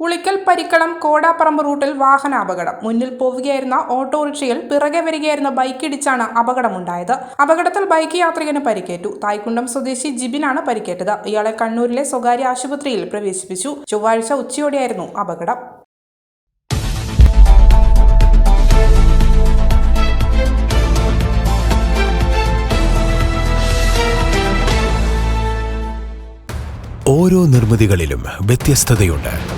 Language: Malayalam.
ഉളിക്കൽ പരിക്കളം കോടാപ്പറമ്പ് റൂട്ടിൽ വാഹനാപകടം. മുന്നിൽ പോവുകയായിരുന്ന ഓട്ടോറിക്ഷയിൽ പിറകെ വരികയായിരുന്ന ബൈക്കിടിച്ചാണ് അപകടമുണ്ടായത്. അപകടത്തിൽ ബൈക്ക് യാത്രികന് പരിക്കേറ്റു. തായ്ക്കുണ്ടം സ്വദേശി ജിബിനാണ് പരിക്കേറ്റത്. ഇയാളെ കണ്ണൂരിലെ സ്വകാര്യ ആശുപത്രിയിൽ പ്രവേശിപ്പിച്ചു. ചൊവ്വാഴ്ച ഉച്ചയോടെയായിരുന്നു അപകടം. ഓരോ നിർമ്മിതികളിലും വ്യത്യസ്തതയുണ്ട്.